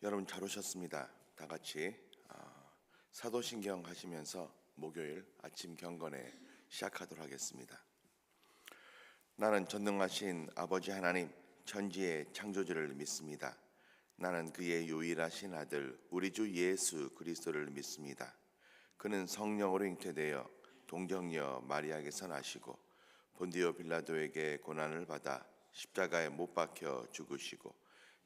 여러분 잘 오셨습니다. 다 같이 아, 사도신경 하시면서 목요일 아침 경건에 시작하도록 하겠습니다. 나는 전능하신 아버지 하나님 천지의 창조주를 믿습니다. 나는 그의 유일하신 아들 우리 주 예수 그리스도를 믿습니다. 그는 성령으로 잉태되어 동정녀 마리아에게서 나시고 본디오 빌라도에게 고난을 받아 십자가에 못 박혀 죽으시고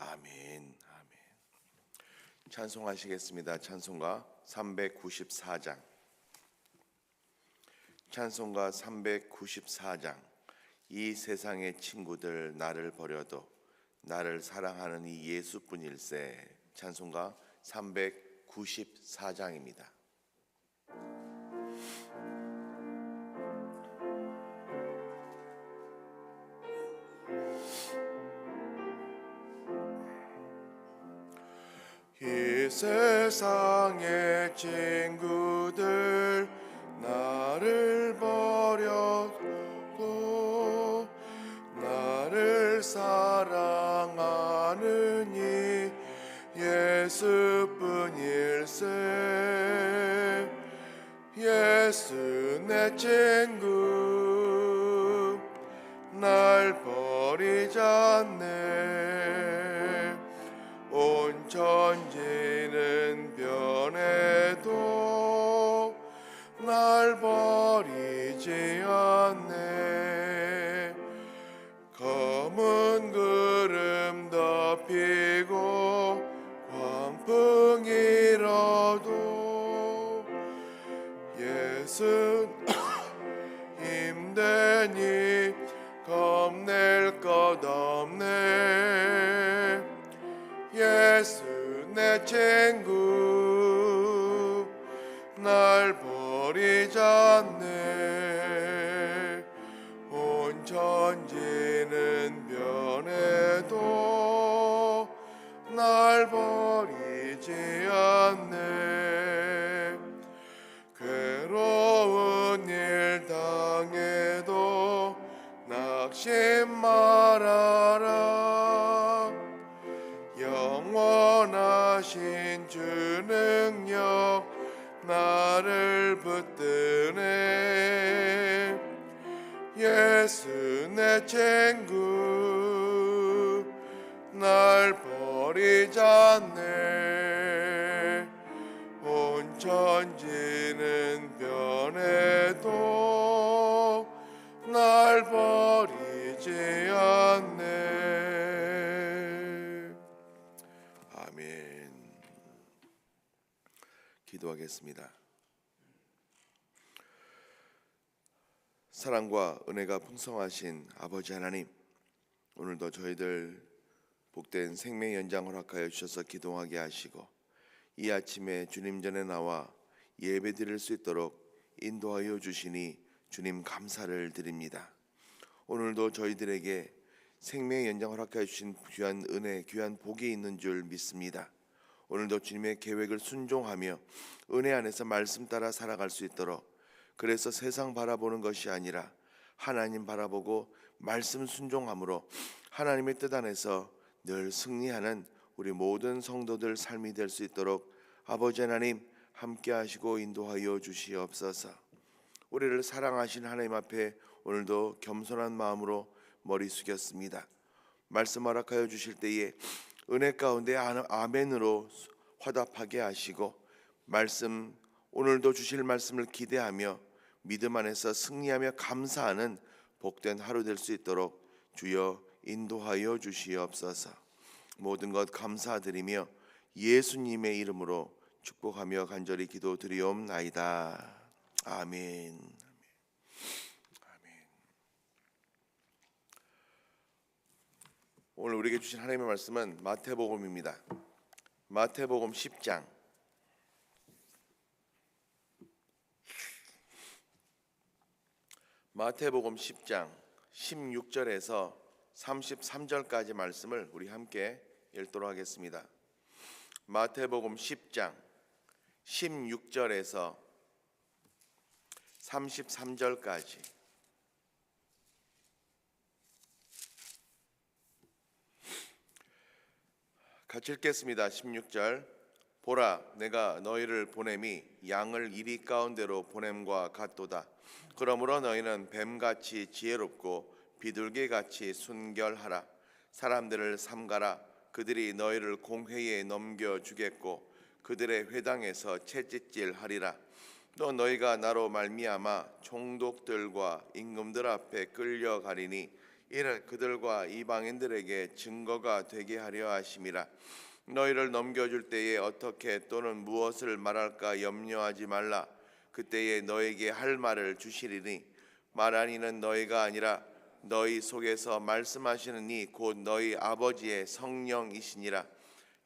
아멘. 아멘. 찬송하시겠습니다. 찬송가 394장. 찬송가 394장. 이 세상의 친구들 나를 버려도 나를 사랑하는 이 예수뿐일세. 찬송가 394장입니다. 세상의 친구들 나를 버렸고 나를 사랑하는 이 예수뿐일세. 예수 내 친구 날 버리지 않네 예수 힘드니 겁낼 것 없네. 예수 내 친구 날 버리지 않네 기도하겠습니다 사랑과 은혜가 풍성하신 아버지 하나님 오늘도 저희들 복된 생명 연장 허락하여 주셔서 기도하게 하시고 이 아침에 주님 전에 나와 예배 드릴 수 있도록 인도하여 주시니 주님 감사를 드립니다. 오늘도 저희들에게 생명 연장 허락하여 주신 귀한 은혜, 귀한 복이 있는 줄 믿습니다. 오늘도 주님의 계획을 순종하며 은혜 안에서 말씀 따라 살아갈 수 있도록 그래서 세상 바라보는 것이 아니라 하나님 바라보고 말씀 순종함으로 하나님의 뜻 안에서 늘 승리하는 우리 모든 성도들 삶이 될 수 있도록 아버지 하나님 함께 하시고 인도하여 주시옵소서. 우리를 사랑하신 하나님 앞에 오늘도 겸손한 마음으로 머리 숙였습니다. 말씀 허락하여 주실 때에 은혜 가운데 아멘으로 화답하게 하시고 말씀 오늘도 주실 말씀을 기대하며 믿음 안에서 승리하며 감사하는 복된 하루 될 수 있도록 주여 인도하여 주시옵소서. 모든 것 감사드리며 예수님의 이름으로 축복하며 간절히 기도드리옵나이다. 아멘. 오늘 우리에게 주신 하나님의 말씀은 마태복음입니다. 마태복음 10장 마태복음 10장 16절에서 33절까지 말씀을 우리 함께 읽도록 하겠습니다. 마태복음 10장 16절에서 33절까지 같이 읽겠습니다. 16절 보라 내가 너희를 보냄이 양을 이리 가운데로 보냄과 같도다. 그러므로 너희는 뱀같이 지혜롭고 비둘기같이 순결하라. 사람들을 삼가라. 그들이 너희를 공회에 넘겨 주겠고 그들의 회당에서 채찍질하리라. 또 너희가 나로 말미암아 총독들과 임금들 앞에 끌려가리니 이는 그들과 이방인들에게 증거가 되게 하려 하심이라. 너희를 넘겨줄 때에 어떻게 또는 무엇을 말할까 염려하지 말라. 그때에 너에게 할 말을 주시리니 말하니는 너희가 아니라 너희 속에서 말씀하시는 이 곧 너희 아버지의 성령이시니라.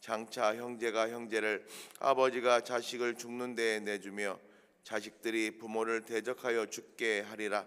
장차 형제가 형제를 아버지가 자식을 죽는 데에 내주며 자식들이 부모를 대적하여 죽게 하리라.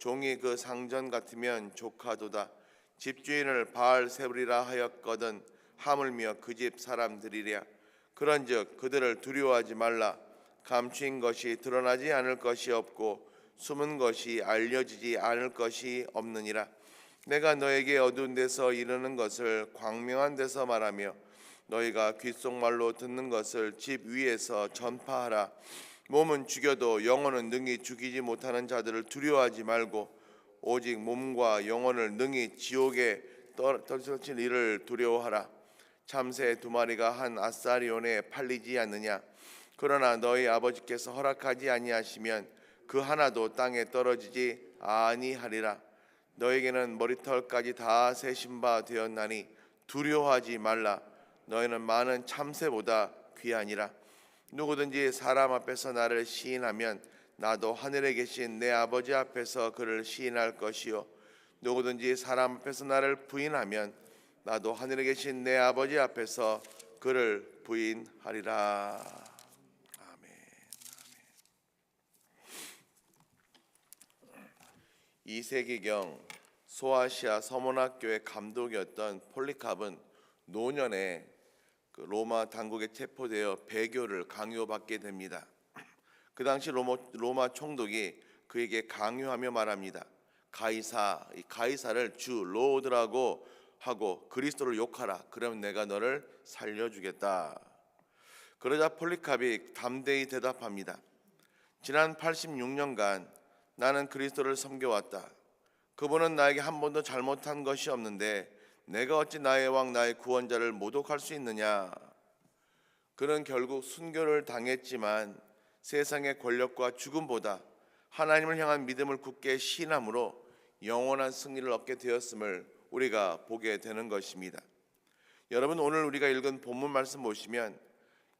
종이 그 상전 같으면 조카도다. 집주인을 바알 세우리라 하였거든 하물며 그 집 사람들이랴. 그런즉 그들을 두려워하지 말라. 감추인 것이 드러나지 않을 것이 없고 숨은 것이 알려지지 않을 것이 없느니라. 내가 너에게 어두운 데서 이르는 것을 광명한 데서 말하며 너희가 귓속말로 듣는 것을 집 위에서 전파하라. 몸은 죽여도 영혼은 능히 죽이지 못하는 자들을 두려워하지 말고 오직 몸과 영혼을 능히 지옥에 떨어질 일을 두려워하라. 참새 두 마리가 한 아사리온에 팔리지 않느냐? 그러나 너희 아버지께서 허락하지 아니하시면 그 하나도 땅에 떨어지지 아니하리라. 너에게는 머리털까지 다 세신 바 되었나니 두려워하지 말라. 너희는 많은 참새보다 귀하니라. 누구든지 사람 앞에서 나를 시인하면 나도 하늘에 계신 내 아버지 앞에서 그를 시인할 것이요 누구든지 사람 앞에서 나를 부인하면 나도 하늘에 계신 내 아버지 앞에서 그를 부인하리라. 아멘. 아멘. 2세기경 소아시아 서문학교의 감독이었던 폴리캅은 노년에 그 로마 당국에 체포되어 배교를 강요받게 됩니다. 그 당시 로마, 로마 총독이 그에게 강요하며 말합니다. 가이사, 이 가이사를 주 로드라고 하고 그리스도를 욕하라. 그러면 내가 너를 살려주겠다. 그러자 폴리캅이 담대히 대답합니다. 지난 86년간 나는 그리스도를 섬겨왔다. 그분은 나에게 한 번도 잘못한 것이 없는데 내가 어찌 나의 왕 나의 구원자를 모독할 수 있느냐? 그는 결국 순교를 당했지만 세상의 권력과 죽음보다 하나님을 향한 믿음을 굳게 신함으로 영원한 승리를 얻게 되었음을 우리가 보게 되는 것입니다. 여러분 오늘 우리가 읽은 본문 말씀 보시면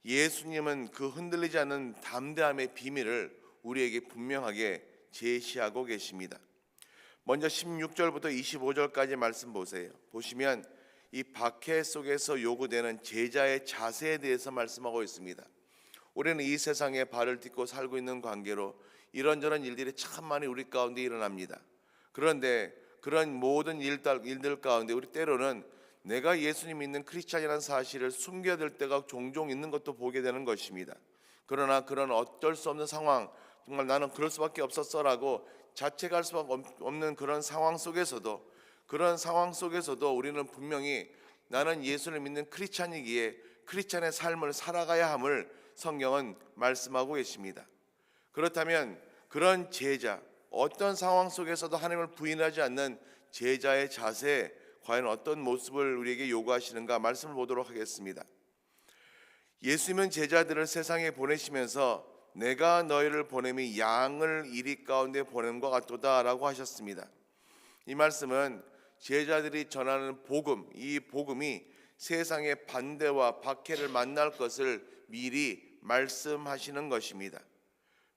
예수님은 그 흔들리지 않는 담대함의 비밀을 우리에게 분명하게 제시하고 계십니다. 먼저 16절부터 25절까지 말씀 보세요. 보시면 이 박해 속에서 요구되는 제자의 자세에 대해서 말씀하고 있습니다. 우리는 이 세상에 발을 딛고 살고 있는 관계로 이런저런 일들이 참 많이 우리 가운데 일어납니다. 그런데 그런 모든 일들, 가운데 우리 때로는 내가 예수님 믿는 크리스찬이라는 사실을 숨겨야 될 때가 종종 있는 것도 보게 되는 것입니다. 그러나 그런 어쩔 수 없는 상황, 정말 나는 그럴 수밖에 없었어라고 자책할 수밖에 없는 그런 상황 속에서도 그런 상황 속에서도 우리는 분명히 나는 예수를 믿는 크리스찬이기에 크리스찬의 삶을 살아가야 함을 성경은 말씀하고 계십니다. 그렇다면 그런 제자 어떤 상황 속에서도 하나님을 부인하지 않는 제자의 자세 과연 어떤 모습을 우리에게 요구하시는가 말씀을 보도록 하겠습니다. 예수님은 제자들을 세상에 보내시면서 내가 너희를 보냄이 양을 이리 가운데 보냄과 같도다라고 하셨습니다. 이 말씀은 제자들이 전하는 복음, 이 복음이 세상의 반대와 박해를 만날 것을 미리 말씀하시는 것입니다.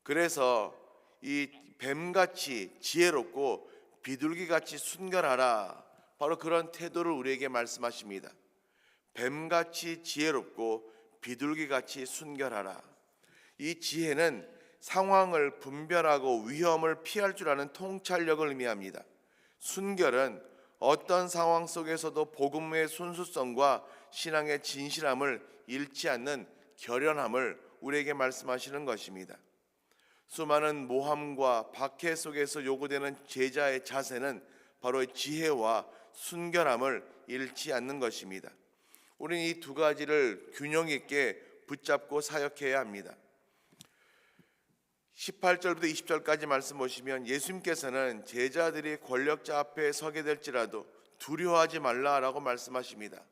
그래서 이 뱀같이 지혜롭고 비둘기같이 순결하라. 바로 그런 태도를 우리에게 말씀하십니다. 뱀같이 지혜롭고 비둘기같이 순결하라. 이 지혜는 상황을 분별하고 위험을 피할 줄 아는 통찰력을 의미합니다. 순결은 어떤 상황 속에서도 복음의 순수성과 신앙의 진실함을 잃지 않는 결연함을 우리에게 말씀하시는 것입니다. 수많은 모함과 박해 속에서 요구되는 제자의 자세는 바로 지혜와 순결함을 잃지 않는 것입니다. 우리는 이 두 가지를 균형 있게 붙잡고 사역해야 합니다. 18절부터 20절까지 말씀 보시면 예수님께서는 제자들이 권력자 앞에 서게 될지라도 두려워하지 말라라고 말씀하십니다.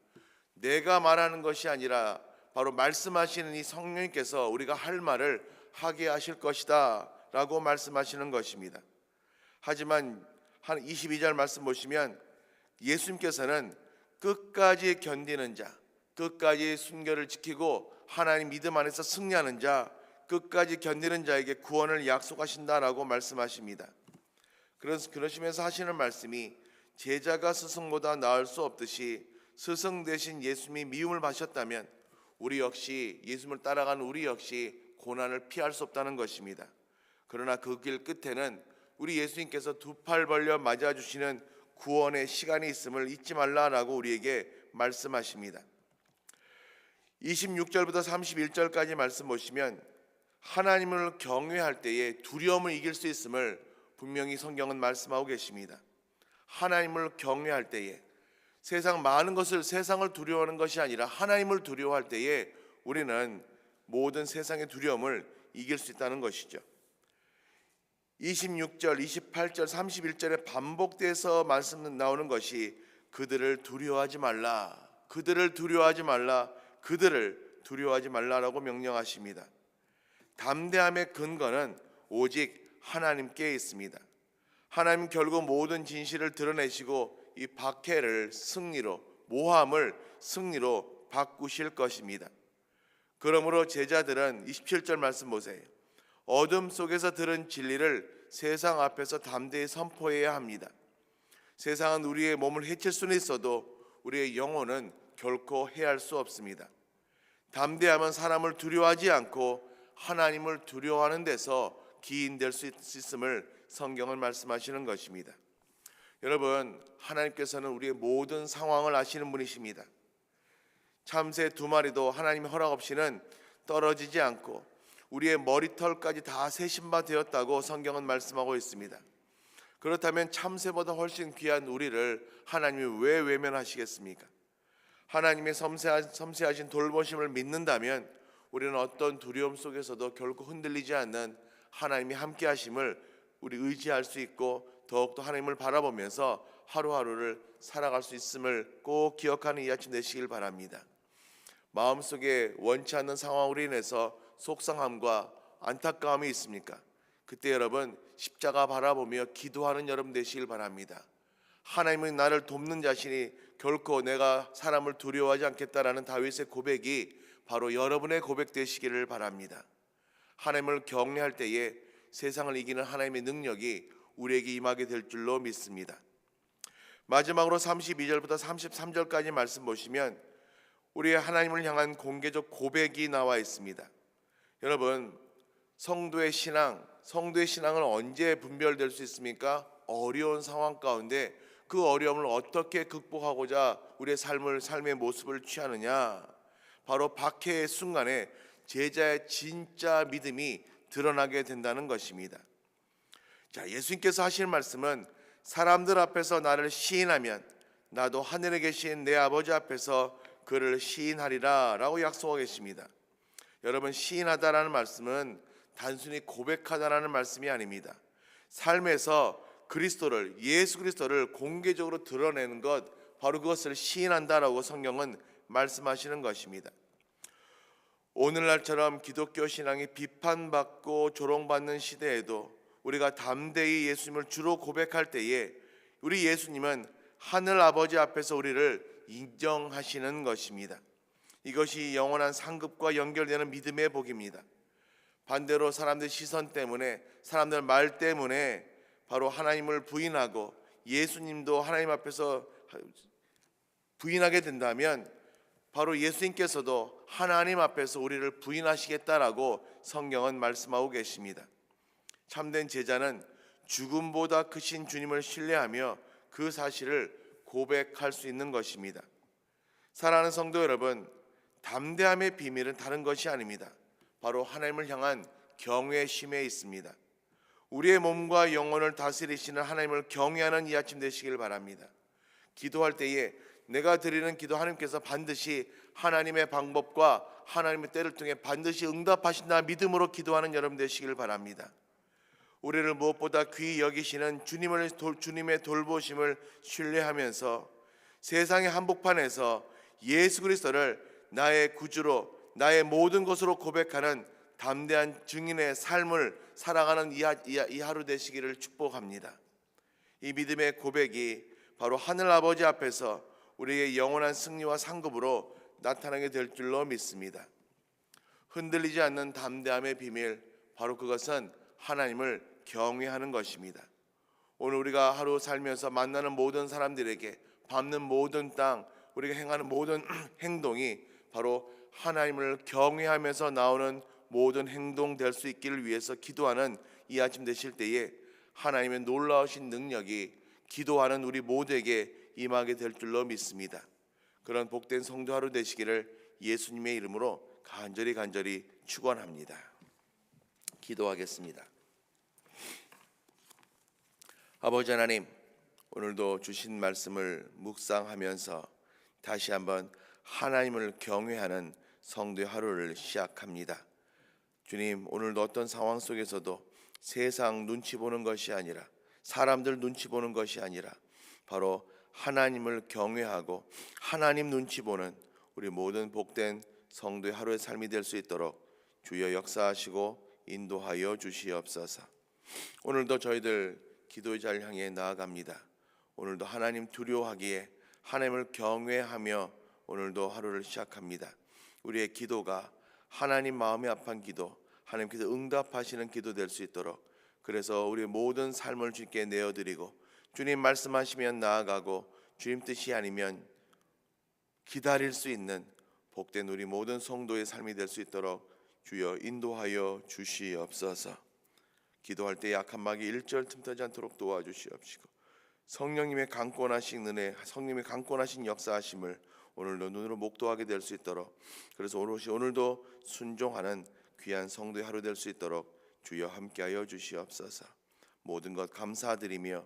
내가 말하는 것이 아니라 바로 말씀하시는 이 성령님께서 우리가 할 말을 하게 하실 것이다라고 말씀하시는 것입니다. 하지만 한 22절 말씀 보시면 예수님께서는 끝까지 견디는 자, 끝까지 순결을 지키고 하나님 믿음 안에서 승리하는 자, 끝까지 견디는 자에게 구원을 약속하신다라고 말씀하십니다. 그래서 그러시면서 하시는 말씀이 제자가 스승보다 나을 수 없듯이 스승 대신 예수님이 미움을 받으셨다면 우리 역시 예수님을 따라가는 우리 역시 고난을 피할 수 없다는 것입니다. 그러나 그 길 끝에는 우리 예수님께서 두 팔 벌려 맞아 주시는 구원의 시간이 있음을 잊지 말라라고 우리에게 말씀하십니다. 26절부터 31절까지 말씀 보시면 하나님을 경외할 때에 두려움을 이길 수 있음을 분명히 성경은 말씀하고 계십니다. 하나님을 경외할 때에 세상 많은 것을 세상을 두려워하는 것이 아니라 하나님을 두려워할 때에 우리는 모든 세상의 두려움을 이길 수 있다는 것이죠. 26절, 28절, 31절에 반복돼서 말씀 나오는 것이 그들을 두려워하지 말라. 그들을 두려워하지 말라. 그들을 두려워하지 말라라고 명령하십니다. 담대함의 근거는 오직 하나님께 있습니다. 하나님 결국 모든 진실을 드러내시고 이 박해를 승리로 모함을 승리로 바꾸실 것입니다. 그러므로 제자들은 27절 말씀 보세요. 어둠 속에서 들은 진리를 세상 앞에서 담대히 선포해야 합니다. 세상은 우리의 몸을 해칠 수는 있어도 우리의 영혼은 결코 해할 수 없습니다. 담대하면 사람을 두려워하지 않고 하나님을 두려워하는 데서 기인될 수 있음을 성경은 말씀하시는 것입니다. 여러분, 하나님께서는 우리의 모든 상황을 아시는 분이십니다. 참새 두 마리도 하나님의 허락 없이는 떨어지지 않고 우리의 머리털까지 다 세신바 되었다고 성경은 말씀하고 있습니다. 그렇다면 참새보다 훨씬 귀한 우리를 하나님이 왜 외면하시겠습니까? 하나님의 섬세하, 섬세하신 돌보심을 믿는다면 우리는 어떤 두려움 속에서도 결코 흔들리지 않는 하나님이 함께 하심을 우리 의지할 수 있고 더욱더 하나님을 바라보면서 하루하루를 살아갈 수 있음을 꼭 기억하는 이 아침 되시길 바랍니다. 마음속에 원치 않는 상황으로 인해서 속상함과 안타까움이 있습니까? 그때 여러분 십자가 바라보며 기도하는 여러분 되시길 바랍니다. 하나님은 나를 돕는 자신이 결코 내가 사람을 두려워하지 않겠다라는 다윗의 고백이 바로 여러분의 고백 되시기를 바랍니다. 하나님을 경외할 때에 세상을 이기는 하나님의 능력이 우리에게 임하게 될 줄로 믿습니다. 마지막으로 32절부터 33절까지 말씀 보시면 우리의 하나님을 향한 공개적 고백이 나와 있습니다. 여러분, 성도의 신앙, 성도의 신앙은 언제 분별될 수 있습니까? 어려운 상황 가운데 그 어려움을 어떻게 극복하고자 우리의 삶을 삶의 모습을 취하느냐? 바로 박해의 순간에 제자의 진짜 믿음이 드러나게 된다는 것입니다. 자, 예수님께서 하시는 말씀은 사람들 앞에서 나를 시인하면 나도 하늘에 계신 내 아버지 앞에서 그를 시인하리라라고 약속하고 계십니다. 여러분 시인하다라는 말씀은 단순히 고백하다라는 말씀이 아닙니다. 삶에서 그리스도를 예수 그리스도를 공개적으로 드러내는 것 바로 그것을 시인한다라고 성경은 말씀하시는 것입니다. 오늘날처럼 기독교 신앙이 비판받고 조롱받는 시대에도 우리가 담대히 예수님을 주로 고백할 때에 우리 예수님은 하늘 아버지 앞에서 우리를 인정하시는 것입니다. 이것이 영원한 상급과 연결되는 믿음의 복입니다. 반대로 사람들 시선 때문에 사람들 말 때문에 바로 하나님을 부인하고 예수님도 하나님 앞에서 부인하게 된다면 바로 예수님께서도 하나님 앞에서 우리를 부인하시겠다라고 성경은 말씀하고 계십니다. 참된 제자는 죽음보다 크신 주님을 신뢰하며 그 사실을 고백할 수 있는 것입니다. 사랑하는 성도 여러분, 담대함의 비밀은 다른 것이 아닙니다. 바로 하나님을 향한 경외심에 있습니다. 우리의 몸과 영혼을 다스리시는 하나님을 경외하는 이 아침 되시길 바랍니다. 기도할 때에 내가 드리는 기도 하나님께서 반드시 하나님의 방법과 하나님의 때를 통해 반드시 응답하신다 믿음으로 기도하는 여러분 되시길 바랍니다. 우리를 무엇보다 귀히 여기시는 주님을 돌- 주님의 돌보심을 신뢰하면서 세상의 한복판에서 예수 그리스도를 나의 구주로 나의 모든 것으로 고백하는 담대한 증인의 삶을 살아가는 이, 하, 이 하- 이 하루 되시기를 축복합니다. 이 믿음의 고백이 바로 하늘 아버지 앞에서 우리의 영원한 승리와 상급으로 나타나게 될 줄로 믿습니다. 흔들리지 않는 담대함의 비밀 바로 그것은 하나님을 경외하는 것입니다. 오늘 우리가 하루 살면서 만나는 모든 사람들에게 밟는 모든 땅 우리가 행하는 모든 행동이 바로 하나님을 경외하면서 나오는 모든 행동 될 수 있기를 위해서 기도하는 이 아침 되실 때에 하나님의 놀라우신 능력이 기도하는 우리 모두에게 임하게 될 줄로 믿습니다. 그런 복된 성도 하루 되시기를 예수님의 이름으로 간절히 간절히 축원합니다. 기도하겠습니다. 아버지 하나님, 오늘도 주신 말씀을 묵상하면서 다시 한번 하나님을 경외하는 성도의 하루를 시작합니다. 주님, 오늘도 어떤 상황 속에서도 세상 눈치 보는 것이 아니라 사람들 눈치 보는 것이 아니라 바로 하나님을 경외하고 하나님 눈치 보는 우리 모든 복된 성도의 하루의 삶이 될 수 있도록 주여 역사하시고 인도하여 주시옵소서. 오늘도 저희들 기도의 자를 향해 나아갑니다. 오늘도 하나님 두려워하기에 하나님을 경외하며 오늘도 하루를 시작합니다. 우리의 기도가 하나님 마음이 아픈 기도, 하나님께서 응답하시는 기도 될 수 있도록 그래서 우리의 모든 삶을 주께 내어드리고 주님 말씀하시면 나아가고 주님 뜻이 아니면 기다릴 수 있는 복된 우리 모든 성도의 삶이 될 수 있도록 주여 인도하여 주시옵소서. 기도할 때 약한 막이 일절 틈타지 않도록 도와주시옵시고 성령님의 강권하신 은혜, 성령님의 강권하신 역사하심을 오늘도 눈으로 목도하게 될 수 있도록 그래서 오늘도 순종하는 귀한 성도의 하루 될 수 있도록 주여 함께하여 주시옵소서. 모든 것 감사드리며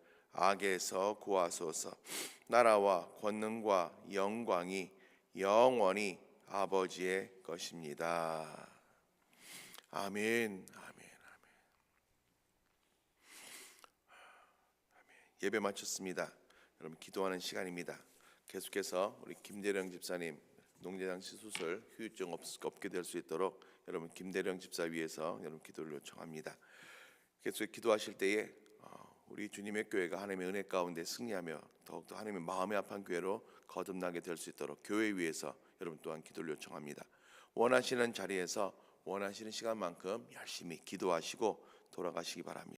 악에서 구하소서. 나라와 권능과 영광이 영원히 아버지의 것입니다. 아멘. 아멘. 아멘. 예배 마쳤습니다. 여러분 기도하는 시간입니다. 계속해서 우리 김대령 집사님 농대장치 수술 후유증 없, 없게 될 수 있도록 여러분 김대령 집사 위해서 여러분 기도를 요청합니다. 계속 기도하실 때에 어, 우리 주님의 교회가 하나님의 은혜 가운데 승리하며 더욱더 하나님의 마음의 아픈 교회로 거듭나게 될 수 있도록 교회 위해서 여러분 또한 기도를 요청합니다. 원하시는 자리에서 원하시는 시간만큼 열심히 기도하시고 돌아가시기 바랍니다.